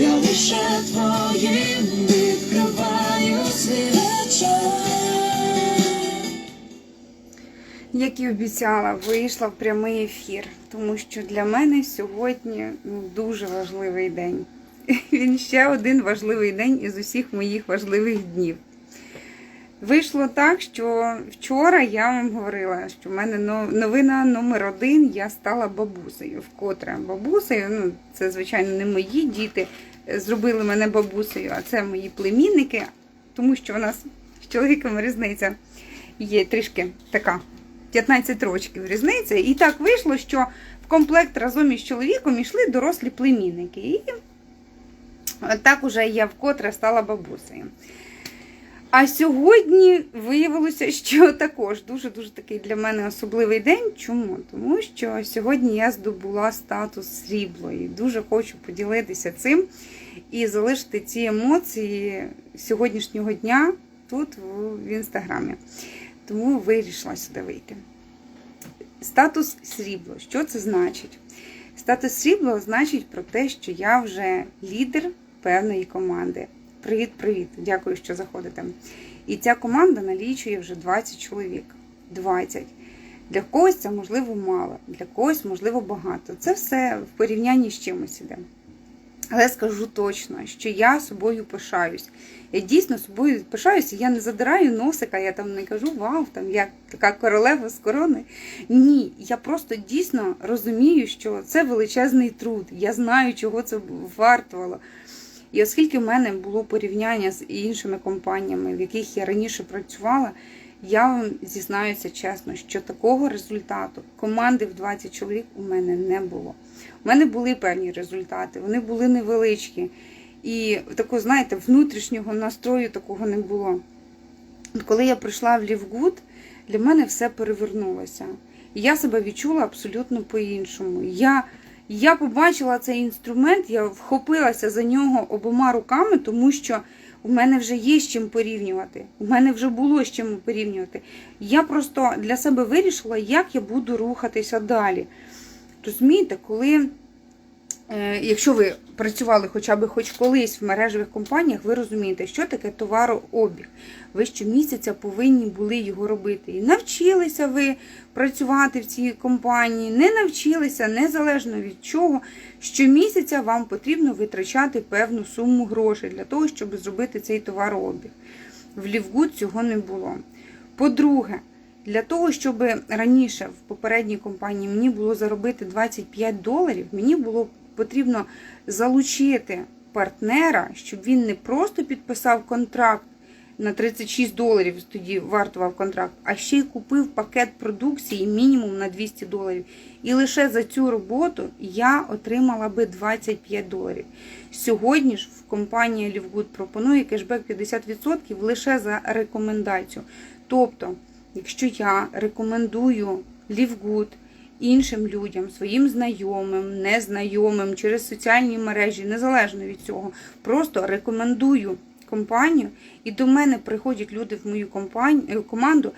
Я лише твоїм відкриваю свій. Як і обіцяла, вийшла в прямий ефір, тому що для мене сьогодні ну, дуже важливий день. Він ще один важливий день із усіх моїх важливих днів. Вийшло так, що вчора я вам говорила, що в мене новина номер один, я стала бабусею. Вкотре бабусею, ну це звичайно не мої діти е, зробили мене бабусею, а це мої племінники, тому що у нас з чоловіком різниця є трішки така 15 років різниця. І так вийшло, що в комплект разом із чоловіком йшли дорослі племінники. І так уже я вкотре стала бабусею. А сьогодні виявилося, що також дуже-дуже такий для мене особливий день. Чому? Тому що сьогодні я здобула статус срібло і дуже хочу поділитися цим і залишити ці емоції сьогоднішнього дня тут, в інстаграмі. Тому вирішила сюди вийти. Статус срібло. Що це значить? Статус срібло значить про те, що я вже лідер певної команди. Привіт-привіт! Дякую, що заходите. І ця команда налічує вже 20 чоловік. 20. Для когось це можливо мало, для когось можливо багато. Це все в порівнянні з чимось іде. Але скажу точно, що я собою пишаюсь. Я дійсно собою пишаюся, я не задираю носика, я там не кажу вау, там я така королева з корони. Ні, я просто дійсно розумію, що це величезний труд. Я знаю, чого це вартувало. І оскільки в мене було порівняння з іншими компаніями, в яких я раніше працювала, я вам зізнаюся чесно, що такого результату команди в 20 чоловік у мене не було. У мене були певні результати, вони були невеличкі. І такого, знаєте, внутрішнього настрою такого не було. Коли я прийшла в Лівгуд, для мене все перевернулося. І я себе відчула абсолютно по-іншому. Я, я побачила цей інструмент, я вхопилася за нього обома руками, тому що у мене вже є з чим порівнювати. У мене вже було з чим порівнювати. Я просто для себе вирішила, як я буду рухатися далі. Розумієте, коли. Е, Якщо ви працювали хоча б хоч колись в мережевих компаніях, ви розумієте, що таке товарообіг. Ви щомісяця повинні були його робити. І навчилися ви працювати в цій компанії, не навчилися, незалежно від чого, щомісяця вам потрібно витрачати певну суму грошей для того, щоб зробити цей товарообіг. В Лівгуд цього не було. По-друге, для того, щоб раніше в попередній компанії мені було заробити 25 доларів, мені було потрібно залучити партнера, щоб він не просто підписав контракт на 36 доларів, тоді вартував контракт, а ще й купив пакет продукції мінімум на 200 доларів. І лише за цю роботу я отримала би 25 доларів. Сьогодні ж в компанії Лівгуд пропонує кешбек 50% лише за рекомендацію. Тобто, якщо я рекомендую Лівгуд іншим людям, своїм знайомим, незнайомим через соціальні мережі, незалежно від цього, просто рекомендую компанію, і до мене приходять люди в мою компанію, команду.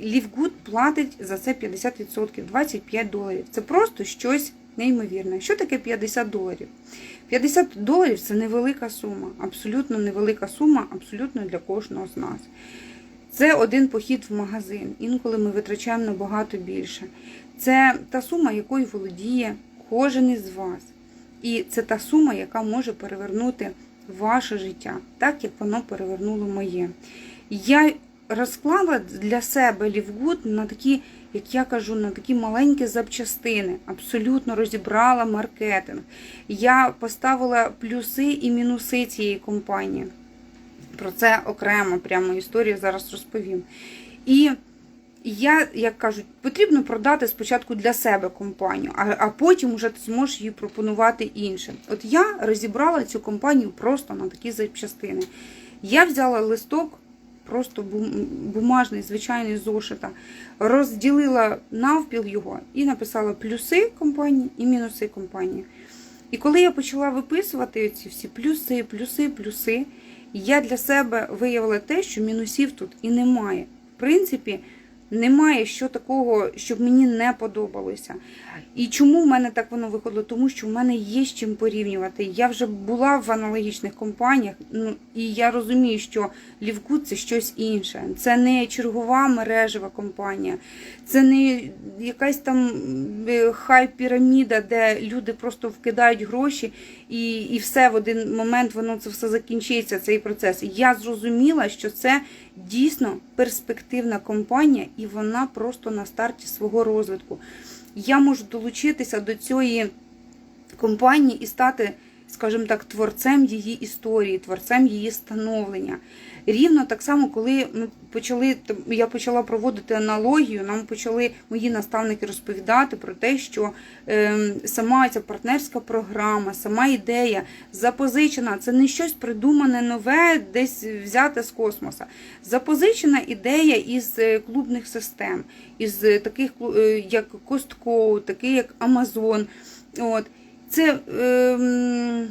Лівгуд платить за це 50%, 25 доларів. Це просто щось неймовірне. Що таке 50 доларів? 50 доларів це невелика сума, абсолютно невелика сума, абсолютно для кожного з нас. Це один похід в магазин. Інколи ми витрачаємо набагато більше. Це та сума, якою володіє кожен із вас. І це та сума, яка може перевернути ваше життя, так як воно перевернуло моє. Я розклала для себе Лівгуд на такі, як я кажу, на такі маленькі запчастини. Абсолютно розібрала маркетинг. Я поставила плюси і мінуси цієї компанії. Про це окремо прямо історію зараз розповім. І я, як кажуть, потрібно продати спочатку для себе компанію, а, а потім вже ти зможеш її пропонувати іншим. От я розібрала цю компанію просто на такі запчастини. Я взяла листок, просто бум- бумажний, звичайний зошита, розділила навпіл його і написала плюси компанії і мінуси компанії. І коли я почала виписувати ці всі плюси, плюси, плюси, я для себе виявила те, що мінусів тут і немає. В принципі, Немає що такого, щоб мені не подобалося. І чому в мене так воно виходило? Тому що в мене є з чим порівнювати. Я вже була в аналогічних компаніях, ну і я розумію, що Лівкут це щось інше. Це не чергова мережева компанія, це не якась там е, хай піраміда, де люди просто вкидають гроші, і, і все в один момент воно це все закінчиться, цей процес. Я зрозуміла, що це дійсно перспективна компанія, і вона просто на старті свого розвитку. Я можу долучитися до цієї компанії і стати, скажімо так, творцем її історії, творцем її становлення. Рівно так само, коли ми почали, я почала проводити аналогію, нам почали мої наставники розповідати про те, що е, сама ця партнерська програма, сама ідея запозичена, це не щось придумане нове, десь взяте з космоса. Запозичена ідея із е, клубних систем, із е, таких е, як Costco, такий як Amazon. От. Це ем,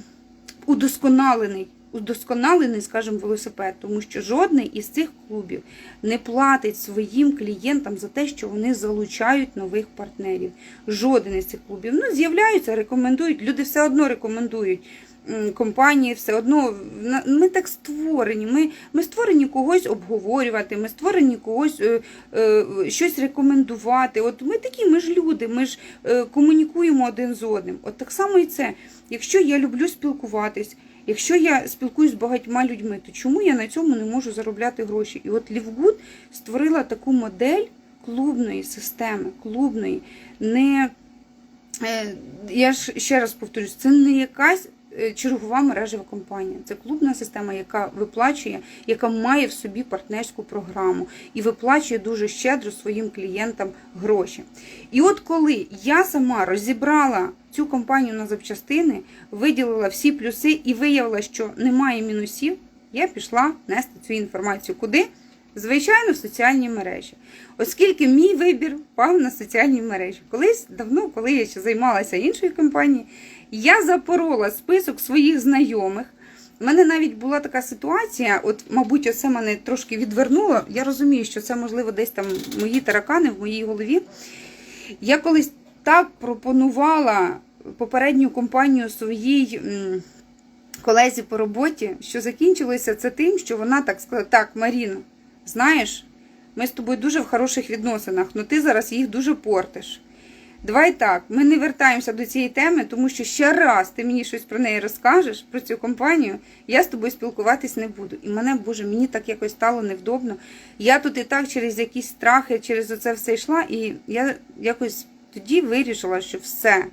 удосконалений, удосконалений, скажімо, велосипед, тому що жодний із цих клубів не платить своїм клієнтам за те, що вони залучають нових партнерів. Жоден із цих клубів. Ну, з'являються, рекомендують. Люди все одно рекомендують. Компанії все одно ми так створені. Ми, ми створені когось обговорювати, ми створені когось е, е, щось рекомендувати. От ми такі, ми ж люди, ми ж е, комунікуємо один з одним. От так само і це. Якщо я люблю спілкуватись, якщо я спілкуюсь з багатьма людьми, то чому я на цьому не можу заробляти гроші? І от Лівгуд створила таку модель клубної системи, клубної, не е, я ж ще раз повторюсь, це не якась чергова мережева компанія. Це клубна система, яка виплачує, яка має в собі партнерську програму і виплачує дуже щедро своїм клієнтам гроші. І от коли я сама розібрала цю компанію на запчастини, виділила всі плюси і виявила, що немає мінусів, я пішла нести цю інформацію куди? Звичайно, в соціальні мережі. Оскільки мій вибір впав на соціальні мережі. Колись давно, коли я ще займалася іншою компанією, я запорола список своїх знайомих. У мене навіть була така ситуація, от, мабуть, оце мене трошки відвернуло. Я розумію, що це, можливо, десь там мої таракани в моїй голові. Я колись так пропонувала попередню компанію своїй колезі по роботі, що закінчилося це тим, що вона так сказала: так, Маріна, знаєш, ми з тобою дуже в хороших відносинах, але ти зараз їх дуже портиш. Давай так, ми не вертаємося до цієї теми, тому що ще раз ти мені щось про неї розкажеш, про цю компанію, я з тобою спілкуватись не буду. І мене, Боже, мені так якось стало невдобно. Я тут і так через якісь страхи, через оце все йшла, і я якось тоді вирішила, що все,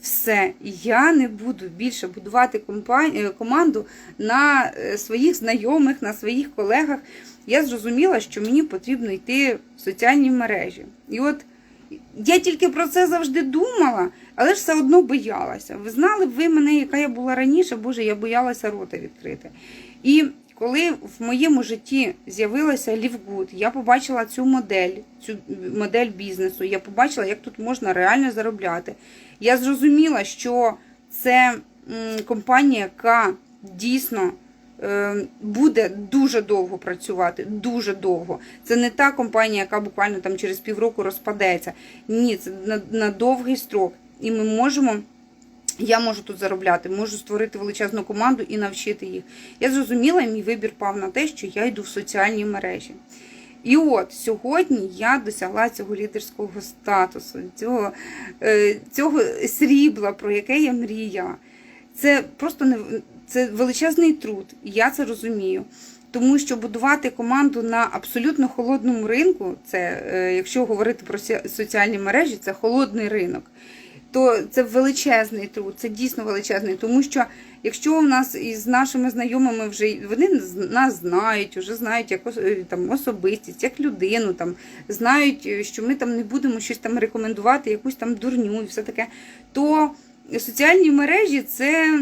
все, я не буду більше будувати компанію, команду на е, своїх знайомих, на своїх колегах. Я зрозуміла, що мені потрібно йти в соціальні мережі. І от я тільки про це завжди думала, але ж все одно боялася. Ви знали ви мене, яка я була раніше, Боже, я боялася рота відкрити. І коли в моєму житті з'явилася Лівгуд, я побачила цю модель, цю модель бізнесу, я побачила, як тут можна реально заробляти. Я зрозуміла, що це компанія, яка дійсно буде дуже довго працювати, дуже довго. Це не та компанія, яка буквально там через півроку розпадеться. Ні, це на, на довгий строк. І ми можемо. Я можу тут заробляти, можу створити величезну команду і навчити їх. Я зрозуміла, мій вибір пав на те, що я йду в соціальні мережі. І от сьогодні я досягла цього лідерського статусу, цього, е, цього срібла, про яке я мріяла. Це просто це величезний труд, і я це розумію. Тому що будувати команду на абсолютно холодному ринку, це е, якщо говорити про соціальні мережі, це холодний ринок. То це величезний труд, це дійсно величезний, тому що якщо у нас із нашими знайомими вже вони нас знають, вже знають як е, там особистість, як людину, там знають, е, що ми там не будемо щось там рекомендувати, якусь там дурню і все таке, то соціальні мережі це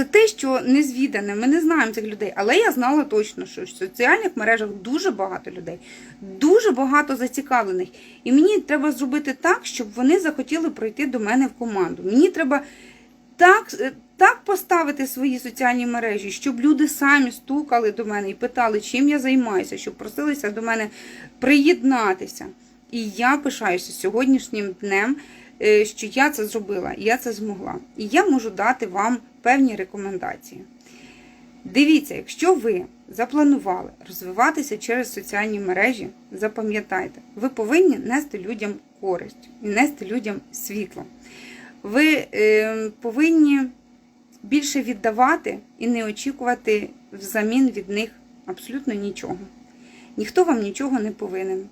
це те, що незвідане. Ми не знаємо цих людей. Але я знала точно, що в соціальних мережах дуже багато людей, дуже багато зацікавлених. І мені треба зробити так, щоб вони захотіли пройти до мене в команду. Мені треба так, е, так поставити свої соціальні мережі, щоб люди самі стукали до мене і питали, чим я займаюся, щоб просилися до мене приєднатися. І я пишаюся сьогоднішнім днем, е, що я це зробила, я це змогла. І я можу дати вам певні рекомендації. Дивіться, якщо ви запланували розвиватися через соціальні мережі, запам'ятайте, ви повинні нести людям користь і нести людям світло. Ви е, повинні більше віддавати і не очікувати взамін від них абсолютно нічого. Ніхто вам нічого не повинен.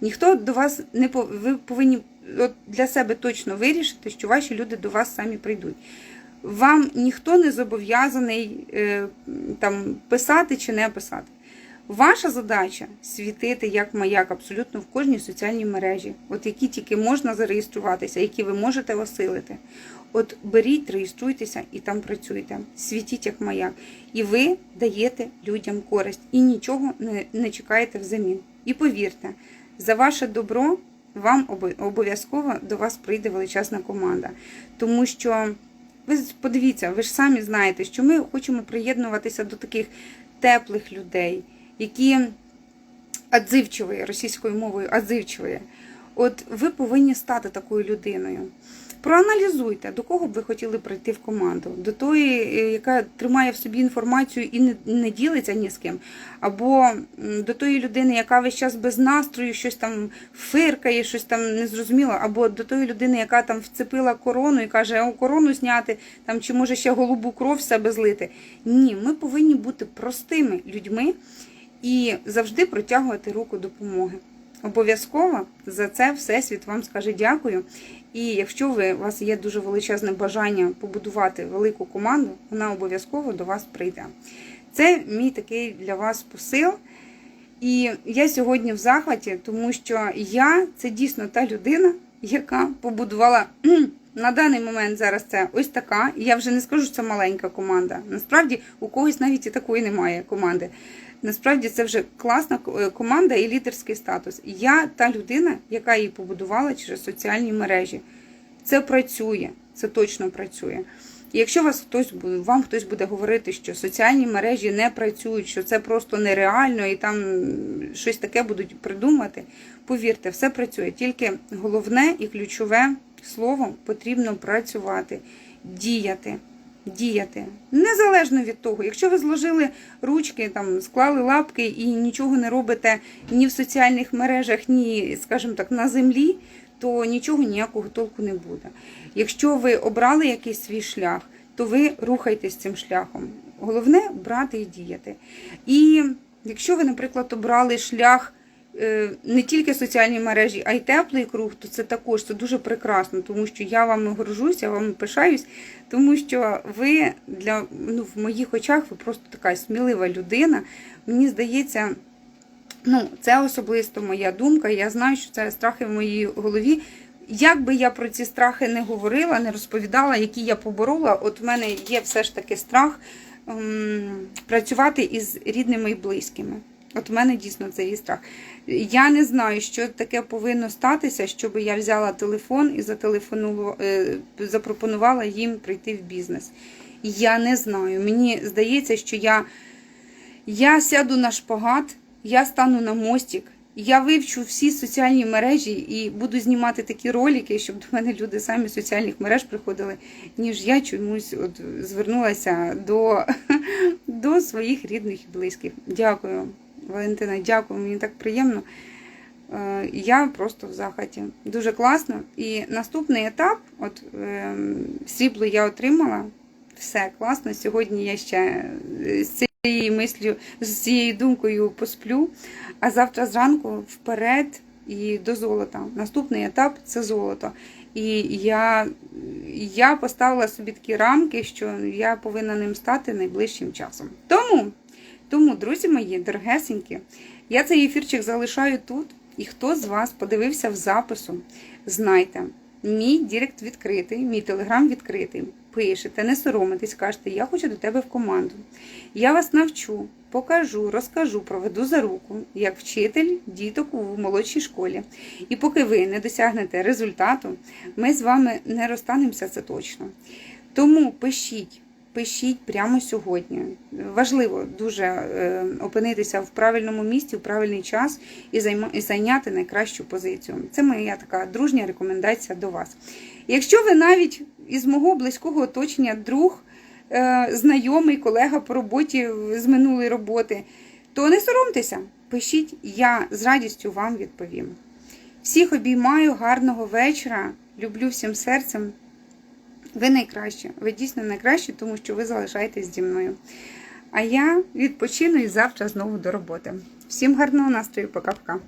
Ніхто до вас не ви повинні от для себе точно вирішити, що ваші люди до вас самі прийдуть. Вам ніхто не зобов'язаний е, там писати чи не писати. Ваша задача світити як маяк абсолютно в кожній соціальній мережі, от які тільки можна зареєструватися, які ви можете осилити. От беріть, реєструйтеся і там працюйте. Світіть як маяк. І ви даєте людям користь і нічого не, не чекаєте взамін. І повірте, за ваше добро вам обов'язково до вас прийде величезна команда. Тому що ви подивіться, ви ж самі знаєте, що ми хочемо приєднуватися до таких теплих людей, які адзивчиві, російською мовою адзивчиві. От ви повинні стати такою людиною. Проаналізуйте, до кого б ви хотіли прийти в команду, до тої, е, яка тримає в собі інформацію і не, не ділиться ні з ким, або до тої людини, яка весь час без настрою, щось там фиркає, щось там незрозуміло, або до тої людини, яка там вцепила корону і каже, о, корону зняти, там чи може ще голубу кров в себе злити. Ні, ми повинні бути простими людьми і завжди протягувати руку допомоги. Обов'язково за це Всесвіт вам скаже дякую. І якщо ви, у вас є дуже величезне бажання побудувати велику команду, вона обов'язково до вас прийде. Це мій такий для вас посил. І я сьогодні в захваті, тому що я це дійсно та людина, яка побудувала на даний момент зараз це ось така. Я вже не скажу, що це маленька команда. Насправді у когось навіть і такої немає команди. Насправді це вже класна е, команда і лідерський статус. Я та людина, яка її побудувала через соціальні мережі. Це працює, це точно працює. І якщо вас хтось буде, вам хтось буде говорити, що соціальні мережі не працюють, що це просто нереально і там щось таке будуть придумати, повірте, все працює. Тільки головне і ключове слово потрібно працювати, діяти. Діяти незалежно від того, якщо ви зложили ручки, там склали лапки і нічого не робите ні в соціальних мережах, ні, скажімо так, на землі, то нічого ніякого толку не буде. Якщо ви обрали якийсь свій шлях, то ви рухайтесь цим шляхом. Головне брати і діяти. І якщо ви, наприклад, обрали шлях не тільки соціальні мережі, а й теплий круг, то це також це дуже прекрасно, тому що я вами горжусь, я вами пишаюсь, тому що ви для ну, в моїх очах ви просто така смілива людина. Мені здається. Ну, це особисто моя думка. Я знаю, що це страхи в моїй голові. Як би я про ці страхи не говорила, не розповідала, які я поборола, от в мене є все ж таки страх ем, працювати із рідними і близькими. От в мене дійсно це є страх. Я не знаю, що таке повинно статися, щоб я взяла телефон і е, запропонувала їм прийти в бізнес. Я не знаю. Мені здається, що я, я сяду на шпагат, я стану на мостик, я вивчу всі соціальні мережі і буду знімати такі ролики, щоб до мене люди самі з соціальних мереж приходили, ніж я чомусь от звернулася до, до своїх рідних і близьких. Дякую, Валентина, дякую, мені так приємно. Е, Я просто в захваті. Дуже класно. І наступний етап, от ем, срібло я отримала. Все класно. Сьогодні я ще е, з цією мислю, з цією думкою посплю. А завтра зранку вперед і до золота. Наступний етап це золото. І я, я поставила собі такі рамки, що я повинна ним стати найближчим часом. Тому, тому, друзі мої, дорогесенькі, я цей ефірчик залишаю тут. І хто з вас подивився в запису, знайте, мій Дірект відкритий, мій телеграм відкритий. Пишете, не соромитесь, кажете, я хочу до тебе в команду. Я вас навчу, покажу, розкажу, проведу за руку, як вчитель діток у молодшій школі. І поки ви не досягнете результату, ми з вами не розстанемося, це точно. Тому пишіть, пишіть прямо сьогодні. Важливо дуже е, опинитися в правильному місці, в правильний час і, зайняти найкращу позицію. Це моя така дружня рекомендація до вас. Якщо ви навіть із мого близького оточення, друг, е, знайомий, колега по роботі з минулої роботи, то не соромтеся, пишіть, я з радістю вам відповім. Всіх обіймаю, гарного вечора. Люблю всім серцем. Ви найкраще. Ви дійсно найкраще, тому що ви залишаєтесь зі мною. А я відпочину і завтра знову до роботи. Всім гарного настрою, пока-пока.